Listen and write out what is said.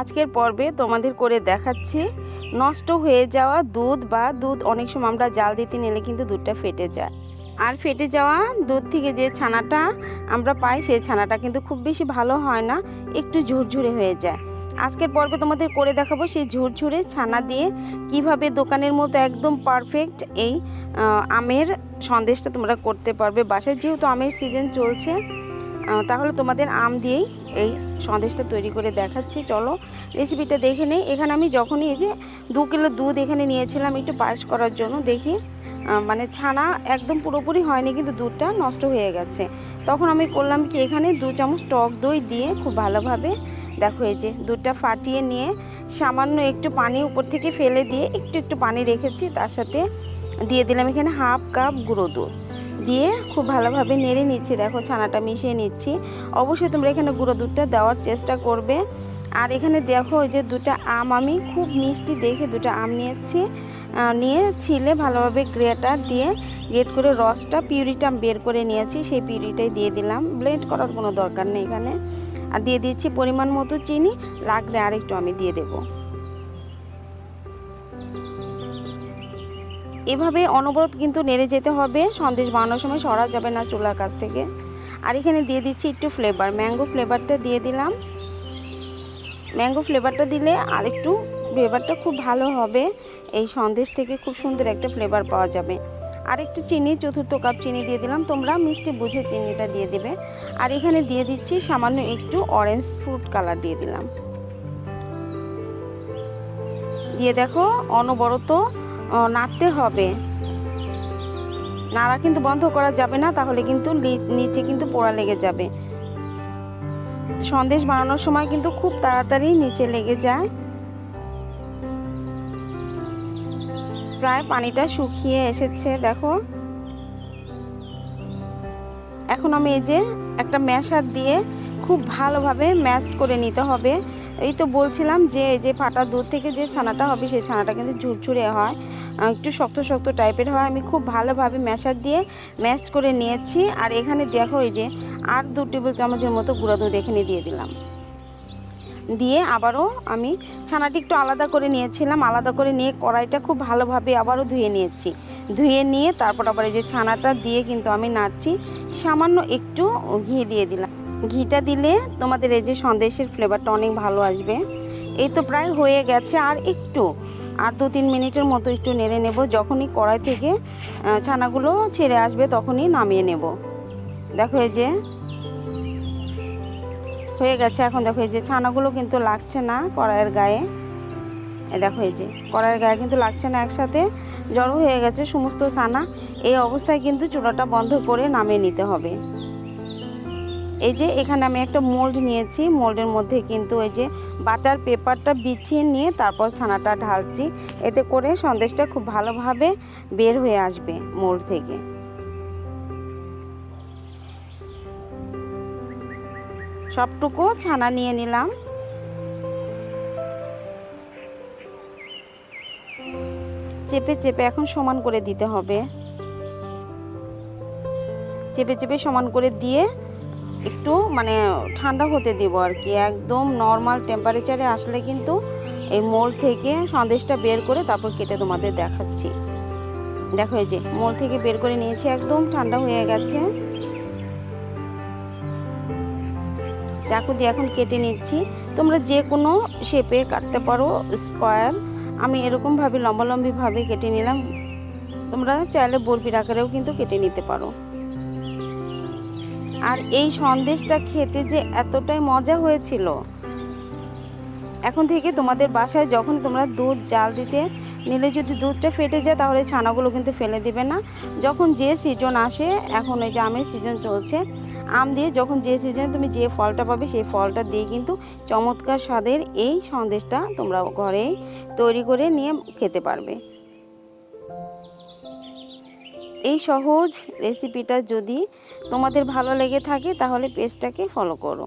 আজকের পর্বে তোমাদের করে দেখাচ্ছি, নষ্ট হয়ে যাওয়া দুধ বা দুধ অনেক সময় আমরা জাল দিতে নিলে কিন্তু দুধটা ফেটে যায়। আর ফেটে যাওয়া দুধ থেকে যে ছানাটা আমরা পাই, সেই ছানাটা কিন্তু খুব বেশি ভালো হয় না, একটু ঝুরঝুরে হয়ে যায়। আজকের পর্বে তোমাদের করে দেখাবো সেই ঝুরঝুরে ছানা দিয়ে কীভাবে দোকানের মতো একদম পারফেক্ট এই আমের সন্দেশটা তোমরা করতে পারবে। বাসায় যেহেতু আমের সিজন চলছে তাহলে তোমাদের আম দিয়েই এই সন্দেশটা তৈরি করে দেখাচ্ছি। চলো রেসিপিটা দেখে নেই। এখানে আমি যখনই এই যে দু কিলো দুধ এখানে নিয়েছিলাম একটু পায়েস করার জন্য, দেখি মানে ছানা একদম পুরোপুরি হয়নি, কিন্তু দুধটা নষ্ট হয়ে গেছে। তখন আমি করলাম কি, এখানে দু চামচ টক দই দিয়ে খুব ভালোভাবে, দেখো এই যে দুধটা ফাটিয়ে নিয়ে সামান্য একটু পানি উপর থেকে ফেলে দিয়ে একটু একটু পানি রেখেছি, তার সাথে দিয়ে দিলাম এখানে হাফ কাপ গুঁড়ো দুধ। দিয়ে খুব ভালোভাবে নেড়ে নিচ্ছি। দেখো ছানাটা মিশিয়ে নিচ্ছি। অবশ্যই তোমরা এখানে গুঁড়ো দুধটা দেওয়ার চেষ্টা করবে। আর এখানে দেখো যে দুটো আম, আমি খুব মিষ্টি দেখে দুটো আম নিয়েছি। নিয়ে ছিলে ভালোভাবে গ্রেটার দিয়ে গ্রেট করে রসটা, পিউরিটা বের করে নিয়েছি। সেই পিউরিটাই দিয়ে দিলাম। ব্লেন্ড করার কোনো দরকার নেই এখানে। আর দিয়ে দিচ্ছি পরিমাণ মতো চিনি। লাগলে আরেকটু আমি দিয়ে দেবো। এভাবে অনবরত কিন্তু নেড়ে যেতে হবে। সন্দেশ বানানোর সময় সরা যাবে না চুলার কাছ থেকে। আর এখানে দিয়ে দিচ্ছি একটু ফ্লেভার ম্যাঙ্গো ফ্লেভারটা দিয়ে দিলাম। ম্যাঙ্গো ফ্লেভারটা দিলে আরেকটু ফ্লেভারটা খুব ভালো হবে। এই সন্দেশ থেকে খুব সুন্দর একটা ফ্লেভার পাওয়া যাবে। আর একটু চিনি, চতুর্থ কাপ চিনি দিয়ে দিলাম। তোমরা মিষ্টি বুঝে চিনিটা দিয়ে দেবে। আর এখানে দিয়ে দিচ্ছি সামান্য একটু অরেঞ্জ ফ্রুট কালার দিয়ে দিলাম। দিয়ে দেখো অনবরত নাড়তে হবে। নাড়া কিন্তু বন্ধ করা যাবে না, তাহলে কিন্তু নিচে কিন্তু পোড়া লেগে যাবে। সন্দেশ বানানোর সময় কিন্তু খুব তাড়াতাড়ি নিচে লেগে যায়। প্রায় পানিটা শুকিয়ে এসেছে, দেখো। এখন আমি এই যে একটা ম্যাশার দিয়ে খুব ভালোভাবে ম্যাশড করে নিতে হবে। এই তো বলছিলাম যে যে ফাটা দুধ থেকে যে ছানাটা হবে, সেই ছানাটা কিন্তু ঝুরঝুরে হয়। একটু শক্ত শক্ত টাইপের হয়। আমি খুব ভালোভাবে ম্যাশার দিয়ে ম্যাশ করে নিয়েছি। আর এখানে দেখো এই যে আর দু টেবিল চামচের মতো গুঁড়া দুধ এখানে দিয়ে দিলাম। দিয়ে আবারও আমি ছানাটি একটু আলাদা করে নিয়েছিলাম। আলাদা করে নিয়ে কড়াইটা খুব ভালোভাবে আবারও ধুয়ে নিয়েছি। ধুয়ে নিয়ে তারপর আবার এই যে ছানাটা দিয়ে কিন্তু আমি নাড়ছি। সামান্য একটু ঘি দিয়ে দিলাম। ঘিটা দিলে তোমাদের এই যে সন্দেশের ফ্লেভারটা অনেক ভালো আসবে। এই তো প্রায় হয়ে গেছে আর একটু। আর দু তিন মিনিটের মতো একটু নেড়ে নেব, যখনই কড়াই থেকে ছানাগুলো ছেড়ে আসবে তখনই নামিয়ে নেব। দেখো এই যে, হয়ে গেছে। এখন দেখো এই যে ছানাগুলো কিন্তু লাগছে না কড়াইয়ের গায়ে। দেখো এই যে, কড়াইয়ের গায়ে কিন্তু লাগছে না একসাথে, জড়ো হয়ে গেছে সমস্ত ছানা। এই অবস্থায় কিন্তু চুলাটা বন্ধ করে নামিয়ে নিতে হবে। এই যে এখানে আমি একটা মোল্ড নিয়েছি। মোল্ডের মধ্যে কিন্তু এই যে বাটার পেপারটা বিছিয়ে নিয়ে তারপর ছানাটা ঢালছি। এতে করে সন্দেশটা খুব ভালোভাবে বের হয়ে আসবে মোল্ড থেকে। সবটুকু ছানা নিয়ে নিলাম। চেপে চেপে এখন সমান করে দিতে হবে। চেপে চেপে সমান করে দিয়ে একটু মানে ঠান্ডা হতে দেব আর কি। একদম নর্মাল টেম্পারেচারে আসলে কিন্তু এই মোল থেকে সন্দেশটা বের করে তারপর কেটে তোমাদের দেখাচ্ছি। দেখো এই যে, মোল থেকে বের করে নিয়েছি, একদম ঠান্ডা হয়ে গেছে। চাকু দিয়ে এখন কেটে নিচ্ছি। তোমরা যে কোনো শেপে কাটতে পারো স্কোয়ার আমি এরকমভাবে লম্বালম্বিভাবে কেটে নিলাম। তোমরা চাইলে বরফির আকারেও কিন্তু কেটে নিতে পারো। আর এই সন্দেশটা খেতে যে এতটাই মজা হয়েছিল। এখন থেকে তোমাদের বাসায় যখন তোমরা দুধ, জাল দিতে নিলে যদি দুধটা ফেটে যায়, তাহলে ছানাগুলো কিন্তু ফেলে দিবে না। যখন যে সিজন আসে, এখন ওই যে আমের সিজন চলছে, আম দিয়ে যখন যে সিজনে তুমি যে ফলটা পাবে, সেই ফলটা দিয়ে কিন্তু চমৎকার স্বাদের এই সন্দেশটা তোমরা ঘরে তৈরি করে নিয়ে খেতে পারবে। এই সহজ রেসিপিটা যদি তোমাদের ভালো লেগে থাকে তাহলে পেজটাকে ফলো করো।